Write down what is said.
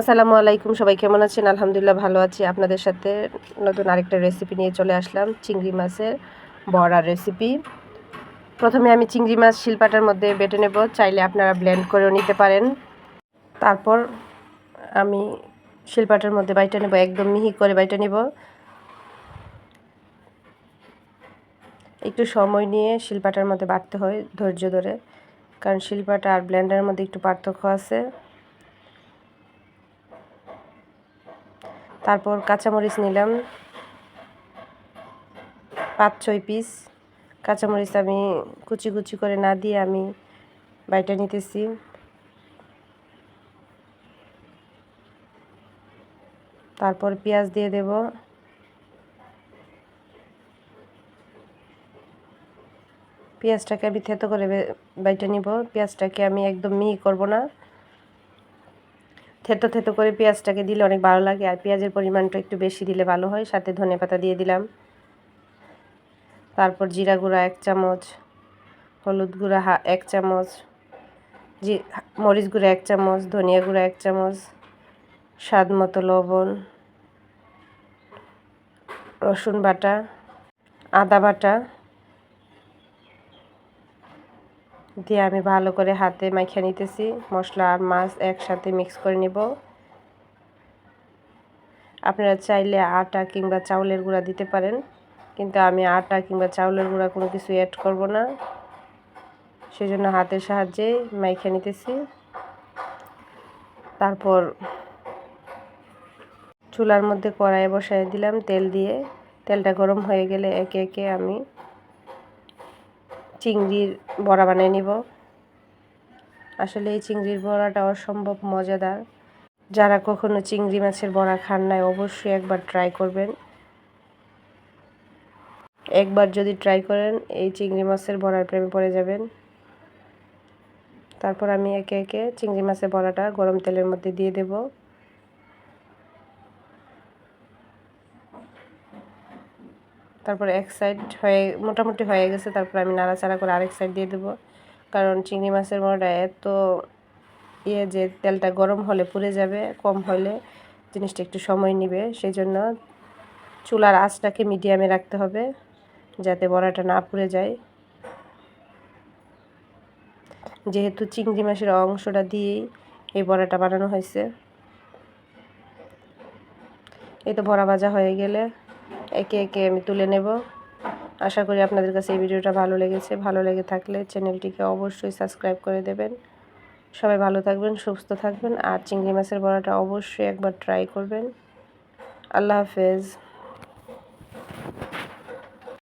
আসসালামু আলাইকুম, সবাই কেমন আছেন? আলহামদুলিল্লাহ ভালো আছি। আপনাদের সাথে নতুন আরেকটা রেসিপি নিয়ে চলে আসলাম, চিংড়ি মাছের বড়ার রেসিপি প্রথমে আমি চিংড়ি মাছ শিলপাটার মধ্যে বেটে নেব, চাইলে আপনারা ব্লেন্ড করেও নিতে পারেন। তারপর আমি শিলপাটার মধ্যে বাইটা নেব, একদম মিহি করে বাইটা নেব। একটু সময় নিয়ে শিলপাটার মধ্যে বাটতে হয় ধৈর্য ধরে, কারণ শিলপাটা আর ব্লেন্ডারের মধ্যে একটু পার্থক্য আছে। তারপর কাঁচামরিচ নিলাম। পাঁচ, ছয় পিস কাঁচামরিচ আমি কুচি কুচি করে না দিয়ে আমি বাইটা নিতেছি। তারপর পেঁয়াজ দিয়ে দেব। পেঁয়াজটাকে আমি থেতো করে বাইটা নিব। পেঁয়াজটাকে আমি একদম মিহি করব না। থেতো থেতো করে পেঁয়াজটাকে দিলে অনেক ভালো লাগে। আর পেঁয়াজের পরিমাণটা একটু বেশি দিলে ভালো হয়। সাথে ধনে পাতা দিয়ে দিলাম। তারপর জিরা গুঁড়া এক চামচ, হলুদ গুঁড়া এক চামচ, জি, মরিচ গুঁড়া এক চামচ, ধনিয়া গুঁড়া এক চামচ, স্বাদ মতো লবণ, রসুন বাটা, আদা বাটা দিয়ে আমি ভালো করে হাতে মাখিয়ে নিতেছি। মশলা আর মাছ একসাথে মিক্স করে নিব। আপনারা চাইলে আটা কিংবা চাউলের গুঁড়া দিতে পারেন, কিন্তু আমি আটা কিংবা চাউলের গুঁড়া কোনো কিছু অ্যাড করব না। সেজন্য হাতের সাহায্যে মাইখে নিতেছি। তারপর চুলার মধ্যে কড়াইয়ে বসাই দিলাম তেল দিয়ে। তেলটা গরম হয়ে গেলে একে একে আমি চিংড়ির বড়া বানিয়ে নিব। আসলে এই চিংড়ির বড়াটা অসম্ভব মজাদার। যারা কখনো চিংড়ি মাছের বড়া খান নাই, অবশ্যই একবার ট্রাই করবেন। একবার যদি ট্রাই করেন, এই চিংড়ি মাছের বড়ার প্রেমে পড়ে যাবেন। তারপর আমি একে একে চিংড়ি মাছের বড়াটা গরম তেলের মধ্যে দিয়ে দেবো। তারপর এক সাইড হয়ে, মোটামুটি হয়ে গেছে, তারপর আমি নাড়াচাড়া করে আরেক সাইড দিয়ে দেবো। কারণ চিংড়ি মাছের বড়াটা এত ইয়ে যে তেলটা গরম হলে পুড়ে যাবে, কম হলে জিনিসটা একটু সময় নেবে। সেই জন্য চুলার আঁচটাকে মিডিয়ামে রাখতে হবে, যাতে বড়াটা না পুড়ে যায়। যেহেতু চিংড়ি মাছের অংশটা দিয়েই এই বড়াটা বানানো হয়েছে। এই তো বড়া ভাজা হয়ে গেলে একে একে আমি তুলে নেব। আশা করি আপনাদের কাছে এই ভিডিওটা ভালো লেগেছে। ভালো লেগে থাকলে চ্যানেলটিকে অবশ্যই সাবস্ক্রাইব করে দেবেন। সবাই ভালো থাকবেন, সুস্থ থাকবেন, আর চিংড়ি মাছের বড়াটা অবশ্যই একবার ট্রাই করবেন। আল্লাহ হাফেজ।